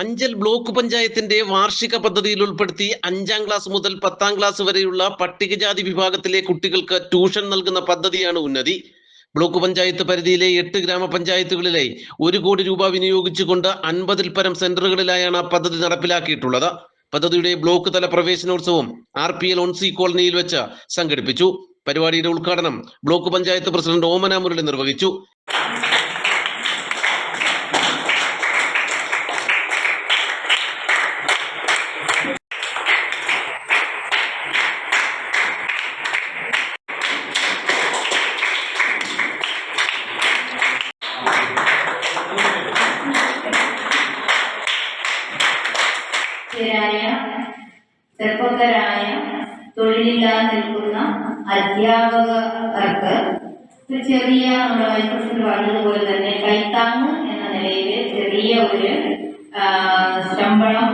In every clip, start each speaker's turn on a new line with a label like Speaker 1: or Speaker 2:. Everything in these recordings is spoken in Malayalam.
Speaker 1: അഞ്ചൽ ബ്ലോക്ക് പഞ്ചായത്തിന്റെ വാർഷിക പദ്ധതിയിൽ ഉൾപ്പെടുത്തി അഞ്ചാം ക്ലാസ് മുതൽ പത്താം ക്ലാസ് വരെയുള്ള പട്ടികജാതി വിഭാഗത്തിലെ കുട്ടികൾക്ക് ട്യൂഷൻ നൽകുന്ന പദ്ധതിയാണ് ഉന്നതി. ബ്ലോക്ക് പഞ്ചായത്ത് പരിധിയിലെ എട്ട് ഗ്രാമപഞ്ചായത്തുകളിലെ ഒരു കോടി രൂപ വിനിയോഗിച്ചുകൊണ്ട് അൻപതിൽ പരം സെന്ററുകളിലായാണ് പദ്ധതി നടപ്പിലാക്കിയിട്ടുള്ളത്. പദ്ധതിയുടെ ബ്ലോക്ക് തല പ്രവേശനോത്സവം ആർ പി എൽ ഒൺസി കോളനിയിൽ വെച്ച് സംഘടിപ്പിച്ചു. പരിപാടിയുടെ ഉദ്ഘാടനം ബ്ലോക്ക് പഞ്ചായത്ത് പ്രസിഡന്റ് ഓമന മുരളി നിർവഹിച്ചു.
Speaker 2: ചെറുപ്പക്കാരായ തൊഴിലില്ലാതെ നിൽക്കുന്ന അധ്യാപകർക്ക് ഒരു ചെറിയ നമ്മുടെ വൈസ് പറഞ്ഞതുപോലെ തന്നെ കൈത്താങ് എന്ന നിലയിൽ ചെറിയ ഒരു ശമ്പളം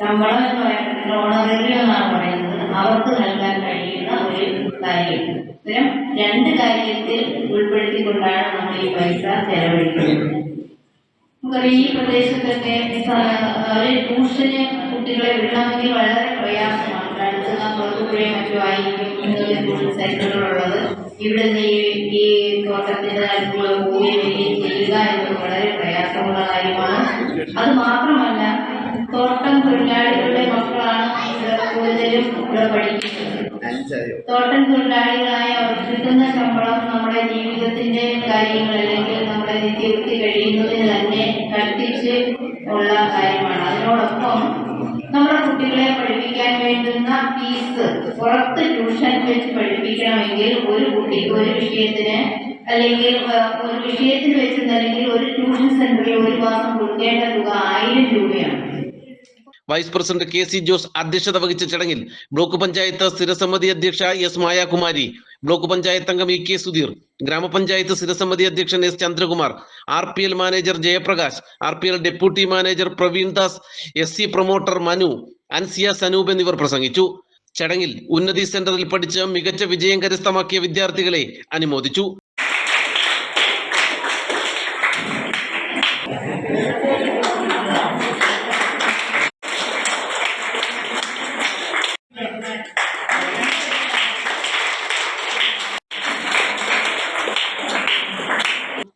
Speaker 2: ശമ്പളം എന്ന് പറയുന്നത് ഓണറേറിയം എന്നാണ് പറയുന്നത്. അവർക്ക് നൽകാൻ കഴിയുന്ന ഒരു കാര്യം. ഇത്തരം രണ്ട് കാര്യത്തിൽ ഉൾപ്പെടുത്തിക്കൊണ്ടാണ് നമ്മൾ ഈ പൈസ ചെലവഴിക്കുന്നത്. നമുക്കറിയാം ഈ പ്രദേശത്തൊക്കെ ഒരു ട്യൂഷന് കുട്ടികളെ വിടണമെങ്കിൽ വളരെ പ്രയാസമാണ്. ഇവിടെ അടുത്ത് പുറത്തുപുഴയും മറ്റുമായിരിക്കും ഇങ്ങനത്തെ ട്യൂഷൻ സെന്ററുകളുള്ളത് ഇവിടെ ഈ തോട്ടത്തിന്റെ അടുത്തുള്ള പോയി വരികയും ചെയ്യുക എന്നത് വളരെ പ്രയാസമുള്ള കാര്യമാണ്. അത് മാത്രമല്ല തോട്ടം തൊഴിലാളികളുടെ മക്കളാണ് കൂടുതലും ഇവിടെ പഠിക്കുന്നത്. തോട്ടം തൊഴിലാളികളായ അവർക്ക് കിട്ടുന്ന ശമ്പളം നമ്മുടെ ജീവിതത്തിന്റെ കാര്യങ്ങൾ അല്ലെങ്കിൽ നമ്മുടെ നിത്യവൃത്തി കഴിയുന്നതിന് തന്നെ കൽപ്പിച്ച് ഉള്ള കാര്യമാണ്. അതിനോടൊപ്പം നമ്മുടെ കുട്ടികളെ പഠിപ്പിക്കാൻ വേണ്ടുന്ന ഫീസ് പുറത്ത് ട്യൂഷൻ വെച്ച് പഠിപ്പിക്കണമെങ്കിൽ ഒരു കുട്ടിക്ക് ഒരു വിഷയത്തിന് അല്ലെങ്കിൽ ഒരു വിഷയത്തിന് വെച്ച് അല്ലെങ്കിൽ ഒരു ട്യൂഷൻ സെന്ററിൽ ഒരു മാസം കൊടുക്കേണ്ട തുക ആയിരം രൂപയാണ്.
Speaker 1: Vice president K C Jose അധ്യക്ഷത വഹിച്ച ചടങ്ങിൽ ബ്ലോക്ക് പഞ്ചായത്ത് സ്ഥിരസമിതി അധ്യക്ഷ എസ് മായാകുമാരി ബ്ലോക്ക് പഞ്ചായത്ത് അംഗം ഇ കെ സുധീർ ഗ്രാമപഞ്ചായത്ത് സ്ഥിരസമിതി അധ്യക്ഷൻ S Chandrakumar R P L manager Jayaprakash R P L deputy manager Praveen Das S C promoter Manu Ansiya Sanoop എന്നിവർ പ്രസംഗിച്ചു. ചടങ്ങിൽ ഉന്നതി സെന്ററിൽ പഠിച്ച മികച്ച വിജയം കരസ്ഥമാക്കിയ വിദ്യാർത്ഥികളെ അനുമോദിച്ചു.